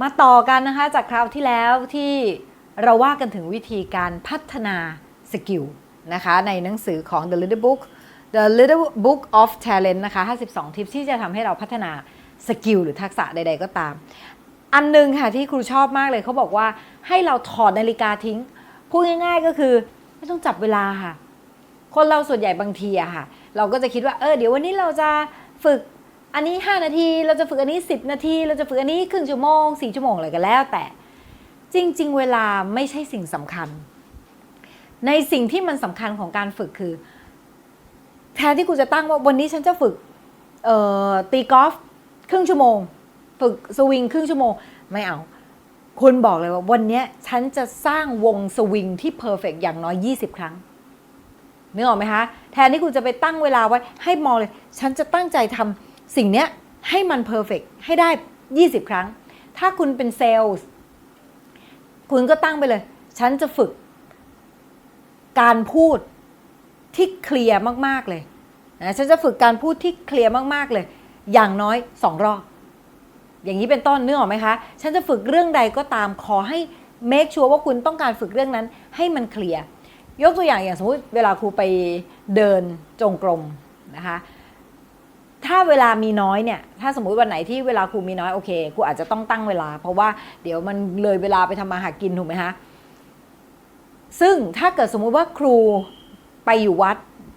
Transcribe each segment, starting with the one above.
มาต่อกันนะคะจากคราวที่แล้วที่เราว่ากันถึงวิธีการพัฒนาสกิลนะคะในหนังสือของ The Little Book The Little Book of Talent นะคะ 52 ทิปที่จะทำให้เราพัฒนาสกิลหรือทักษะใด ๆ ก็ตาม อันหนึงค่ะที่ครูชอบมากเลยเขาบอกว่าให้เราถอดนาฬิกาทิ้ง พูดง่าย ๆ ก็คือไม่ต้องจับเวลาค่ะ คนเราส่วนใหญ่บางทีอะค่ะ เราก็จะคิดว่าเออเดี๋ยววันนี้เราจะฝึก อันนี้ 5 นาทีเราจะฝึกอันนี้ 10 นาที เราจะฝึกอันนี้ครึ่งชั่วโมง4ชั่วโมงอะไรก็แล้ว แต่จริง ๆ เวลาไม่ใช่สิ่งสำคัญ ในสิ่งที่มันสำคัญของการฝึกคือ แทนที่กูจะตั้งว่าวันนี้ฉันจะฝึกตีกอล์ฟครึ่งชั่วโมง ฝึกสวิงครึ่งชั่วโมง ไม่เอาคุณบอกเลยว่าวันนี้ฉันจะสร้างวงสวิงที่เพอร์เฟกอย่างน้อย 20 ครั้งนึกออกไหมคะ แทนที่คุณจะไปตั้งเวลาไว้ให้มองเลย ฉันจะตั้งใจทำ สิ่งเนี้ยให้มันเพอร์เฟกให้ได้ 20 ครั้ง ถ้าคุณเป็นเซลล์คุณก็ตั้งไปเลย ฉันจะฝึก การพูดที่เคลียร์มาก ๆ เลยนะฉันจะฝึกการพูดที่เคลียร์มาก ๆ เลย อย่างน้อยสองรอบ อย่างนี้เป็นต้นเนึกออกไหมคะ ฉันจะฝึกเรื่องใดก็ตามขอให้ make sure ว่าคุณต้องการฝึกเรื่องนั้นให้มันเคลียร์ยกตัวอย่างอย่างสมมติเวลาครูไปเดินจงกรมนะคะ ถ้าเวลามีน้อยเนี่ย ถ้าสมมุติวันไหนที่เวลาครูมีน้อยโอเคครูอาจจะต้องตั้งเวลา เพราะว่าเดี๋ยวมันเลยเวลาไปทำมาหากินถูกไหมคะซึ่งถ้าเกิดสมมุติว่าครูไปอยู่วัด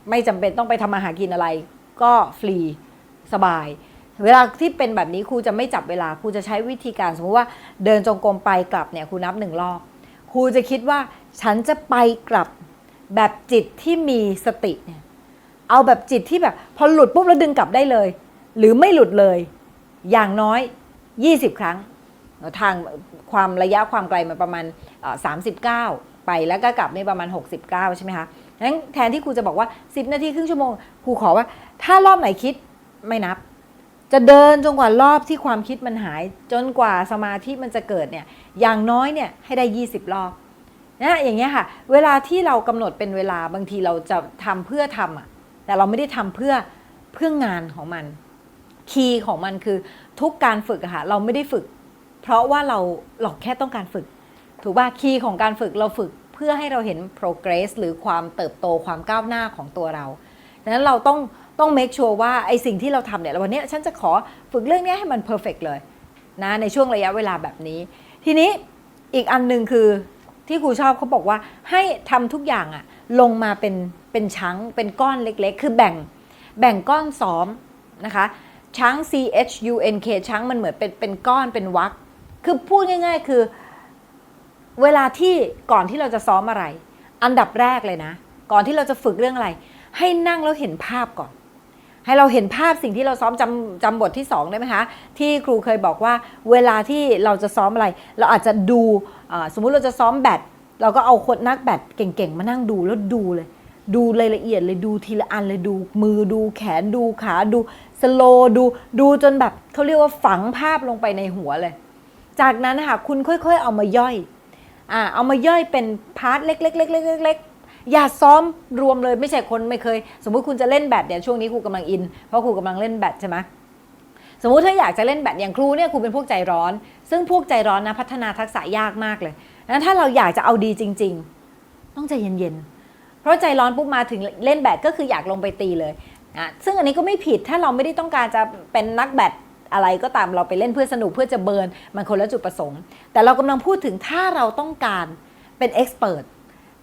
ไม่จำเป็นต้องไปทำมาหากินอะไร ก็ฟรีสบาย เวลาที่เป็นแบบนี้ครูจะไม่จับเวลาครูจะใช้วิธีการสมมติว่าเดินจงกรมไปกลับเนี่ยครูนับหนึ่งรอบครูจะคิดว่าฉันจะไปกลับแบบจิตที่มีสติเนี่ย เอาแบบจิตที่แบบ พอหลุดปุ๊บแล้วดึงกลับได้เลย หรือไม่หลุดเลย อย่างน้อย 20 ครั้ง ทางความระยะความไกลมันประมาณ 39 ไปแล้วก็กลับนี่ประมาณ 69 ใช่ไหมคะงั้นแทนที่ครูจะบอกว่า 10 นาทีครึ่งชั่วโมงครูขอว่า ถ้ารอบไหนคิดไม่นับ จะเดินจนกว่ารอบที่ความคิดมันหาย จนกว่าสมาธิมันจะเกิดเนี่ยอย่างน้อยเนี่ยให้ได้ 20 รอบนะอย่างเงี้ยค่ะ เวลาที่เรากำหนดเป็นเวลาบางทีเราจะทำเพื่อทำอะ แต่เราไม่ได้ทำเพื่อเพื่องานของมัน คีย์ของมันคือทุกการฝึกอะค่ะเราไม่ได้ฝึก เพราะว่าเราเราแค่ต้องการฝึก ถูกป่ะคีย์ของการฝึกเราฝึกเพื่อให้เราเห็น progress หรือความเติบโตความก้าวหน้าของตัวเราดังนั้นเราต้องต้อง make sure ว่าไอสิ่งที่เราทำเนี่ยวันนี้ฉันจะขอฝึกเรื่องนี้ให้มัน perfect เลยนะในช่วงระยะเวลาแบบนี้ ทีนี้อีกอันหนึ่งคือที่ครูชอบเขาบอกว่าให้ทำทุกอย่างอะลงมาเป็น เป็นชั้งเป็นก้อนเล็กๆ คือแบ่งแบ่งก้อนซ้อมนะคะช้าง C H U N K ช้างมันเหมือนเป็นเป็นก้อนเป็นวักคือพูดง่าย ๆ คือ เวลาที่ก่อนที่เราจะซ้อมอะไร อันดับแรกเลยนะ ก่อนที่เราจะฝึกเรื่องอะไร ให้นั่งแล้วเห็นภาพก่อน ให้เราเห็นภาพสิ่งที่เราซ้อมจำจำบทที่2ได้ไหมคะ ที่ครูเคยบอกว่า เวลาที่เราจะซ้อมอะไร เราอาจจะดูสมมุติเราจะซ้อมแบดเราก็เอาคนนักแบดเก่งๆ มานั่งดูแล้วดูเลย ดูรายละเอียดเลยดูทีละอันเลยดูมือดูแขนดูขาดูสโลดูดูจนแบบเขาเรียกว่าฝังภาพลงไปในหัวเลย จากนั้นนะคะคุณค่อยๆ เอามาย่อยอ่าเอามาย่อยเป็นพาร์ทเล็กๆๆๆๆอย่าซ้อมรวมเลยไม่ใช่คนไม่เคย สมมุติคุณจะเล่นแบดเนี่ยช่วงนี้ครูกำลังอิน เพราะครูกำลังเล่นแบดใช่ไหมสมมุติถ้าอยากจะเล่นแบดอย่างครูเนี่ยครูเป็นพวกใจร้อน ซึ่งพวกใจร้อนนะพัฒนาทักษะยากมากเลยนั้นถ้าเราอยากจะเอาดีจริง ๆ ต้องใจเย็นๆ เพราะใจร้อนปุ๊บมาถึงเล่นแบดก็คืออยากลงไปตีเลยอะซึ่งอันนี้ก็ไม่ผิดถ้าเราไม่ได้ต้องการจะเป็นนักแบดอะไรก็ตามเราไปเล่นเพื่อสนุกเพื่อจะเบิร์นมันคนละจุดประสงค์ แต่เรากำลังพูดถึงถ้าเราต้องการเป็นเอ็กซ์เพรส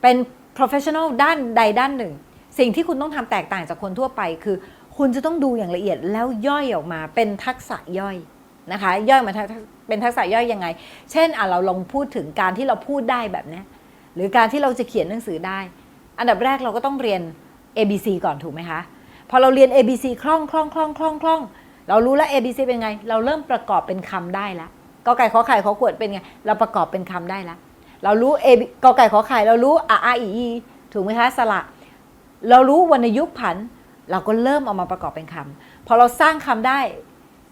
เป็น professional ด้านใดด้านหนึ่ง สิ่งที่คุณต้องทำแตกต่างจากคนทั่วไป คือ คุณจะต้องดูอย่างละเอียดแล้วย่อยออกมาเป็นทักษะย่อยนะคะ ย่อยมาเป็นทักษะย่อยยังไง เช่นอะเราลองพูดถึงการที่เราพูดได้แบบนี้หรือการที่เราจะเขียนหนังสือได้ อันดับแรกเราก็ต้องเรียน A B C ก่อนถูกไหมคะ พอเราเรียน A B C คล่องคล่องคล่องคล่องคล่องเรารู้แล้ว A B C เป็นไง เราเริ่มประกอบเป็นคำได้แล้วกอไก่ขอไข่ขอขวดเป็นไง เราประกอบเป็นคำได้แล้วเรารู้ A กอไก่ขอไข่เรารู้อาอาอีอีถูกไหมคะสระเรารู้วรรณยุกต์ผัน เราก็เริ่มเอามาประกอบเป็นคำพอเราสร้างคำได้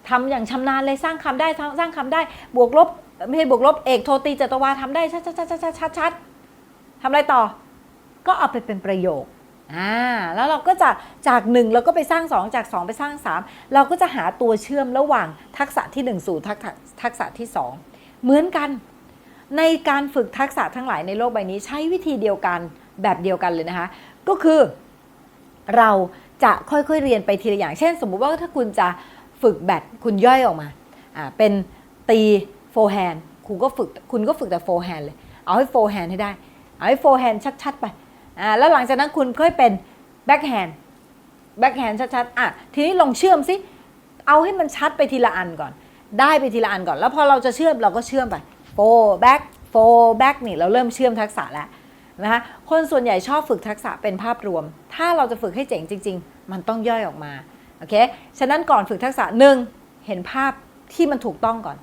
ทำอย่างชำนาญเลยสร้างคำได้สร้างสร้างคำได้ บวกลบไม่ใช่บวกลบเอกโทตีจตวาทำได้ชัดชัดชัดชัดชัดชัดทำอะไรต่อ ก็เอาไปเป็นประโยคอ่าแล้วเราก็จะจากหนึ่งเราก็ไปสร้างสองจากสองไปสร้างสามเราก็จะหาตัวเชื่อมระหว่างทักษะที่หนึ่งสู่ทักษะทักษะที่สองเหมือนกัน ในการฝึกทักษะทั้งหลายในโลกใบนี้ใช้วิธีเดียวกันแบบเดียวกันเลยนะคะ ก็คือเราจะค่อยๆเรียนไปทีละอย่าง เช่น สมมุติว่าถ้าคุณจะฝึกแบดคุณย่อยออกมาอ่าเป็นตีโฟร์แฮนด์คุณก็ฝึกคุณก็ฝึกแต่โฟร์แฮนด์เลย เอาให้โฟร์แฮนด์ให้ได้ เอาให้โฟร์แฮนด์ชัดๆไป อ่าแล้วหลังจากนั้นคุณค่อยเป็นแบ็คแฮนด์แบ็คแฮนด์ชัดๆอะทีนี้ลองเชื่อมสิเอาให้มันชัดไปทีละอันก่อน ได้ไปทีละอันก่อน แล้วพอเราจะเชื่อมเราก็เชื่อมไปโฟแบ็กโฟแบ็กนี่เราเริ่มเชื่อมทักษะแล้วนะคะคนส่วนใหญ่ชอบฝึกทักษะเป็นภาพรวม ถ้าเราจะฝึกให้เจ๋งจริง ๆ มันต้องย่อยออกมาโอเคฉะนั้นก่อนฝึกทักษะหนึ่งเห็นภาพที่มันถูกต้องก่อน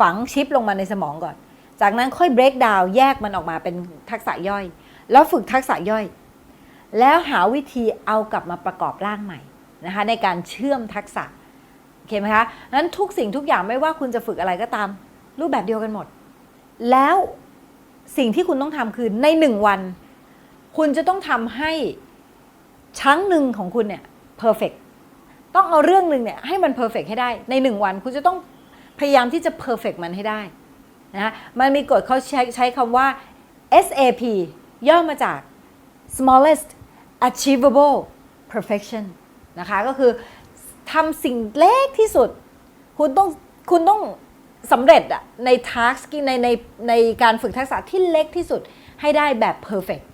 ฝังชิปลงมาในสมองก่อน จากนั้นค่อย break down แยกมันออกมาเป็นทักษะย่อย แล้วฝึกทักษะย่อย แล้วหาวิธีเอากลับมาประกอบร่างใหม่นะคะในการเชื่อมทักษะโอเคไหมคะนั้นทุกสิ่งทุกอย่างไม่ว่าคุณจะฝึกอะไรก็ตาม รูปแบบเดียวกันหมด แล้วสิ่งที่คุณต้องทำคือในหนึ่งวัน คุณจะต้องทำให้ชั้งหนึ่งของคุณเนี่ยเพอร์เฟกต้องเอาเรื่องหนึ่งเนี่ยให้มันเพอร์เฟกให้ได้ในหนึ่งวัน คุณจะต้องพยายามที่จะเพอร์เฟกมันให้ได้นะมันมีกฎเขาใช้ใช้คำว่า SAP ย่อมาจาก smallest achievable perfection นะคะก็คือทำสิ่งเล็กที่สุด คุณต้องคุณต้องสำเร็จอะในทาร์กในในในการฝึกทักษะที่เล็กที่สุดให้ได้แบบ perfect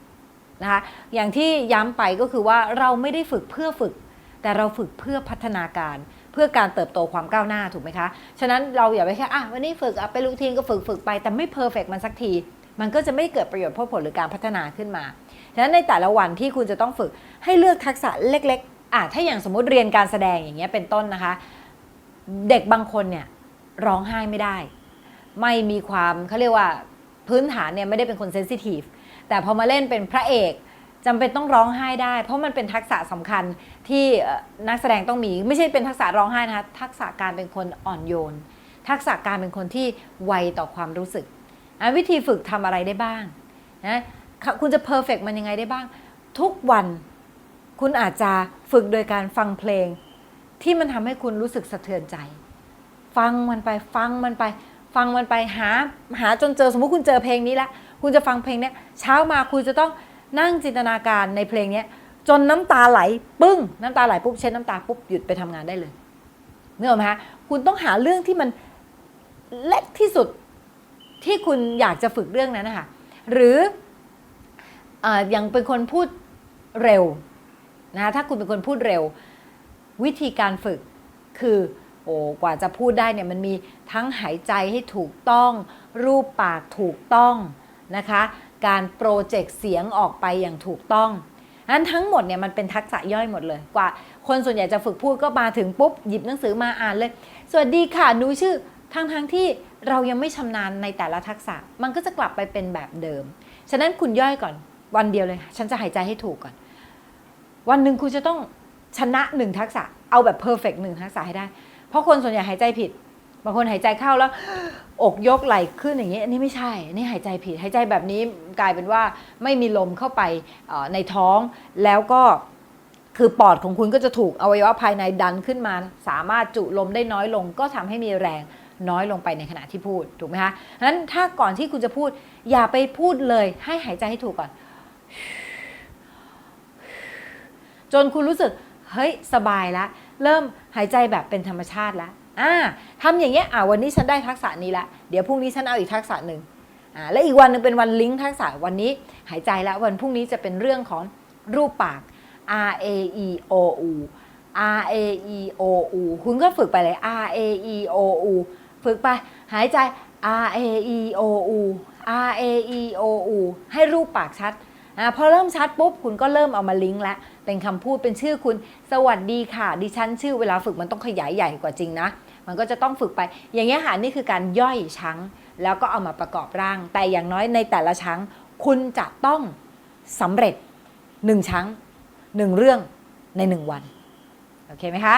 นะคะอย่างที่ย้ำไปก็คือว่าเราไม่ได้ฝึกเพื่อฝึก แต่เราฝึกเพื่อพัฒนาการเพื่อการเติบโตความก้าวหน้าถูกไหมคะ ฉะนั้นเราอย่าไปแค่อะวันนี้ฝึกอะไปรูทีนก็ฝึกฝึกไปแต่ไม่เพอร์เฟกมันสักที มันก็จะไม่เกิดประโยชน์พผลหรือการพัฒนาขึ้นมา ฉะนั้นในแต่ละวันที่คุณจะต้องฝึกให้เลือกทักษะเล็กๆอะถ้าอย่างสมมติเรียนการแสดงอย่างเงี้ยเป็นต้นนะคะ เด็กบางคนเนี่ยร้องไห้ไม่ได้ ไม่มีความเขาเรียกว่าพื้นฐานเนี่ยไม่ได้เป็นคนเซนซิทีฟ แต่พอมาเล่นเป็นพระเอกจำเป็นต้องร้องไห้ได้ เพราะมันเป็นทักษะสำคัญที่นักแสดงต้องมี ไม่ใช่เป็นทักษะร้องไห้นะคะ ทักษะการเป็นคนอ่อนโยน ทักษะการเป็นคนที่ไวต่อความรู้สึก วิธีฝึกทำอะไรได้บ้างนะคุณจะเพอร์เฟกมันยังไงได้บ้าง ทุกวันคุณอาจจะฝึกโดยการฟังเพลง ที่มันทำให้คุณรู้สึกสะเทือนใจ ฟังมันไปฟังมันไป ฟังมันไปหาหาจนเจอสมมุติคุณเจอเพลงนี้แล้วคุณจะฟังเพลงเนี้ยเช้ามาคุณจะต้องนั่งจินตนาการในเพลงเนี้ยจนน้ำตาไหลปึ้ง น้ำตาไหลปุ๊บเช็ดน้ำตาปุ๊บหยุดไปทำงานได้เลยเนื้อไหมคะคุณต้องหาเรื่องที่มันเล็กที่สุด ที่คุณอยากจะฝึกเรื่องนั้นนะคะหรือออย่างเป็นคนพูดเร็วนะถ้าคุณเป็นคนพูดเร็ว วิธีการฝึกคือโอ้กว่าจะพูดได้เนี่ยมันมีทั้งหายใจให้ถูกต้อง รูปปากถูกต้องนะคะ การโปรเจกต์เสียงออกไปอย่างถูกต้องนั้นทั้งหมดเนี่ยมันเป็นทักษะย่อยหมดเลย กว่าคนส่วนใหญ่จะฝึกพูดก็มาถึงปุ๊บหยิบหนังสือมาอ่านเลย สวัสดีค่ะหนูชื่อทั้งทั้งที่ เรายังไม่ชำนาญในแต่ละทักษะ มันก็จะกลับไปเป็นแบบเดิม ฉะนั้นคุณย่อยก่อนวันเดียวเลย ฉันจะหายใจให้ถูกก่อน วันหนึ่งคุณจะต้องชนะหนึ่งทักษะ เอาแบบเพอร์เฟกหนึ่งทักษะให้ได้ เพราะคนส่วนใหญ่หายใจผิด บางคนหายใจเข้าแล้ว อกยกไหล่ขึ้นอย่างนี้อันนี้ไม่ใช่นนี้หายใจผิด หายใจแบบนี้กลายเป็นว่าไม่มีลมเข้าไปในท้องแล้วก็คือปอดของคุณก็จะถูกอวัยวะภายในดันขึ้นมา สามารถจุลมได้น้อยลง ก็ทำให้มีแรง น้อยลงไปในขณะที่พูดถูกไหมคะฉะนั้นถ้าก่อนที่คุณจะพูด อย่าไปพูดเลย ให้หายใจให้ถูกก่อน จนคุณรู้สึกเฮ้ยสบายแล้วเริ่มหายใจแบบเป็นธรรมชาติแล้วอ่าทำอย่างเงี้ยอ่าวันนี้ฉันได้ทักษะนี้ละเดี๋ยวพรุ่งนี้ฉันเอาอีกทักษะหนึ่งอ่าและอีกวันหนึงเป็นวันลิงก์ทักษะวันนี้หายใจแล้ววันพรุ่งนี้จะเป็นเรื่องของรูปปาก R A E O U R A E O U คุณก็ฝึกไปเลย R A E O U ฝึกไป หายใจ R A E O U R A E O U ให้รูปปากชัดอพอเริ่มชัดปุ๊บ คุณก็เริ่มเอามาลิงก์แล้ว เป็นคำพูดเป็นชื่อคุณ สวัสดีค่ะ ดิฉันชื่อเวลาฝึกมันต้องขยายใหญ่กว่าจริงนะ มันก็จะต้องฝึกไป อย่างเงี้ยค่ะนี่คือการย่อยชั้ง แล้วก็เอามาประกอบร่าง แต่อย่างน้อยในแต่ละชั้ง คุณจะต้องสำเร็จหนึ่งชั้งหนึ่งเรื่องในหนึ่งวัน โอเคไหมคะ